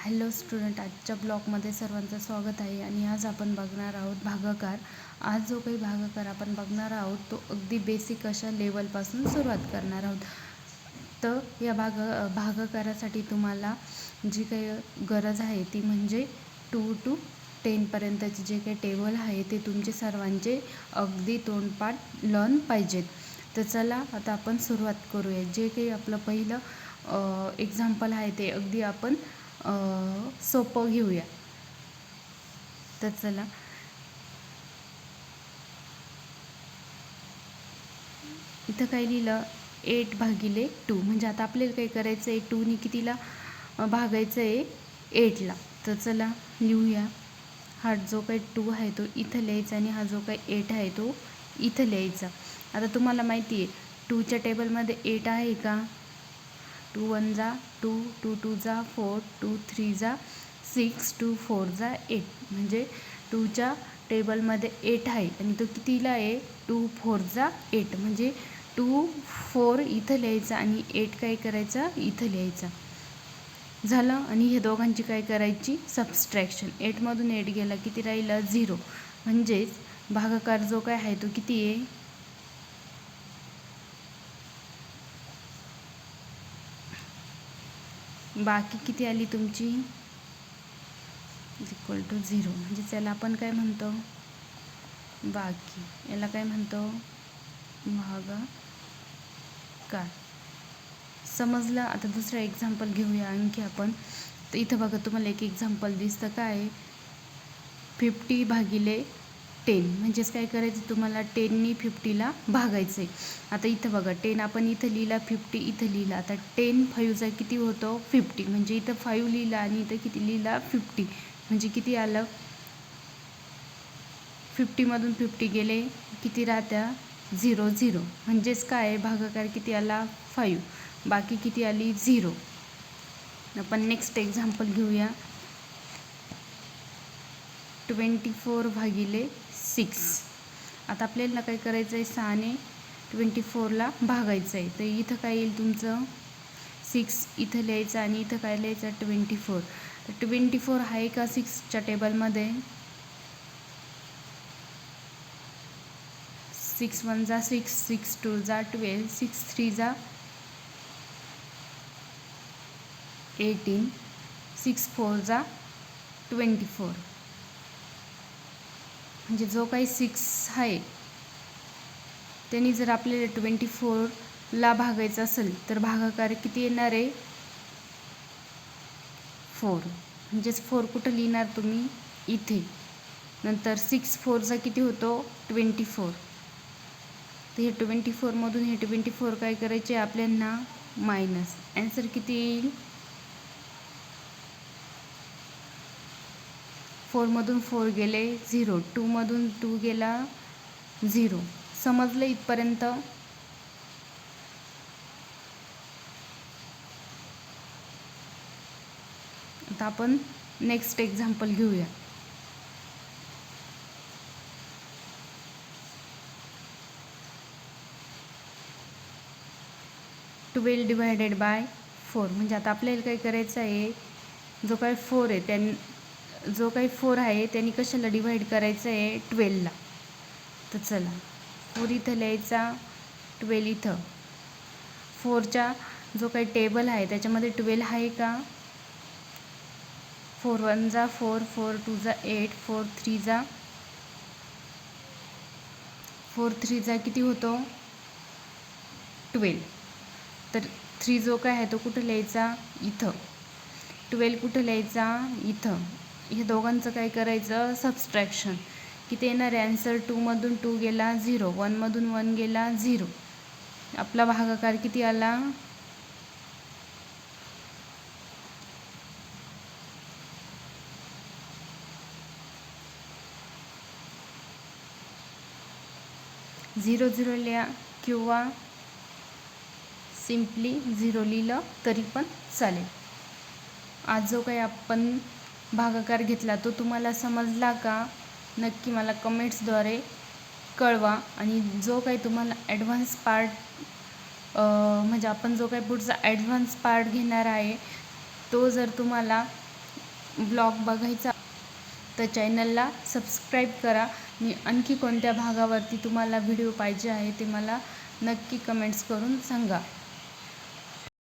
Hello student आजच्या ब्लॉगमध्ये सर्वांचं स्वागत आहे आणि आज आपण बघणार आहोत भागाकार. आज जो काही भागाकार आपण बघणार आहोत तो अगदी बेसिक अशा लेवलपासून सुरुवात करणार आहोत. तर या भाग भागाकारासाठी तुम्हाला जी काही गरज आहे ती म्हणजे टू टू टेनपर्यंतचे जे काही टेबल आहे ते तुमचे सर्वांचे अगदी तोंडपाठ लर्न पाहिजेत. तर चला आता आपण सुरुवात करूया. जे काही आपलं पहिलं एक्झाम्पल आहे ते अगदी आपण सोपं घेऊया. तर चला. इथं काय लिहिलं? एट भागिले टू. म्हणजे आता आपल्याला काय करायचं आहे टूनी कितीला भागायचं आहे एटला. तर चला लिहूया. हा जो काही टू आहे तो इथं लिहायचा आणि हा जो काही एट आहे तो इथं लिहायचा. आता तुम्हाला माहिती आहे टूच्या टेबलमध्ये एट आहे का? टू वन जा टू टू टू जा फोर टू थ्री जा सिक्स टू फोर जा एट. म्हणजे टूच्या टेबलमध्ये एट आहे आणि तो कितीला आहे? टू फोर जा एट. म्हणजे टू फोर इथं लिहायचा आणि एट काय करायचा? इथं लिहायचा. झालं? आणि हे दोघांची काय करायची? सबस्ट्रॅक्शन एटमधून एट गेला किती राहिलं? झिरो. म्हणजेच भागाकार जो काय आहे तो किती आहे? बाकी किती आली तुमची? इक्वल टू झिरो म्हणजे त्याला आपण काय म्हणतो? बाकी. याला काय म्हणतो? काय? समजलं? आता दुसरं एक्झाम्पल घेऊया आणखी आपण. तर इथं बघा तुम्हाला एक एक्झाम्पल दिसतं काय? फिफ्टी भागिले टेन म्हणजेच काय करायचं? तुम्हाला टेननी फिफ्टीला भागायचं आहे आता इथं बघा टेन आपण इथं लिहिला फिफ्टी इथं लिहिला. आता टेन फाईव्हचा किती होतो? फिफ्टी म्हणजे इथं फाईव्ह लिहिला आणि इथं किती लिहिला? फिफ्टी म्हणजे किती आलं? फिफ्टीमधून फिफ्टी गेले किती राहत्या? झिरो झिरो म्हणजेच काय? भागाकार किती आला? फाईव्ह बाकी किती आली? झिरो आपण नेक्स्ट एक्झाम्पल घेऊया. ट्वेंटी फोर भागिले सिक्स. आता आपल्याला काय करायचं आहे? सहाने ट्वेंटी फोरला भागायचं आहे. तर इथं काय येईल तुमचं? सिक्स. इथं लिहायचं आणि इथं काय लिहायचं? ट्वेंटी फोर तर ट्वेंटी फोर आहे का सिक्सच्या टेबलमध्ये? सिक्स वन जा सिक्स सिक्स टू जा ट्वेल्व सिक्स थ्री जा एटीन सिक्स फोर जा ट्वेंटी फोर. म्हणजे जो काही सिक्स आहे त्यांनी जर आपल्याला ट्वेंटी फोरला भागायचं असेल तर भागाकार किती येणार आहे? फोर. म्हणजेच फोर कुठं लिहिणार तुम्ही? इथे. नंतर सिक्स फोरचा किती होतो? Twenty four. तर हे ट्वेंटी फोरमधून हे ट्वेंटी फोर काय करायचे? आपल्यांना मायनस ॲन्सर किती येईल? फोरमधून फोर गेले झिरो. टूमधून टू गेला झिरो. समजलं इथपर्यंत? आता आपण नेक्स्ट एक्झाम्पल घेऊया. ट्वेल्व डिवायडेड बाय फोर म्हणजे आता आपल्याला काय करायचं आहे? जो काय फोर आहे त्यां जो काही फोर आहे त्यांनी कशाला डिवाईड करायचं आहे? ट्वेलला तर चला. फोर इथं लिहायचा ट्वेल इथं. फोरच्या जो काही टेबल आहे त्याच्यामध्ये ट्वेल आहे का? फोर वन जा फोर फोर टू जा एट फोर थ्री जा. फोर थ्री जा किती होतो? ट्वेल्व तर थ्री जो काय आहे तो कुठं लिहायचा? इथं. ट्वेल्व कुठं लिहायचा? इथं. हे दोघांचं काय करायचं? सबस्ट्रॅक्शन किती येणार आहे ॲन्सर टूमधून टू गेला झिरो वनमधून वन गेला झिरो आपला भागाकार किती आला? झिरो झिरो लिहा. किंवा सिम्पली झिरो लिहिलं तरी पण चालेल. आज जो काही आपण भागाकार घेतला तो तुम्हाला समजला का? नक्की मला कमेंट्सद्वारे कळवा आणि जो काही तुम्हाला ॲडव्हान्स पार्ट म्हणजे आपण जो काही पुढचा ॲडव्हान्स पार्ट घेणार आहे तो जर तुम्हाला ब्लॉग बघायचा तर चॅनलला सबस्क्राईब करा. आणि आणखी कोणत्या भागावरती तुम्हाला व्हिडिओ पाहिजे आहे ते मला नक्की कमेंट्स करून सांगा.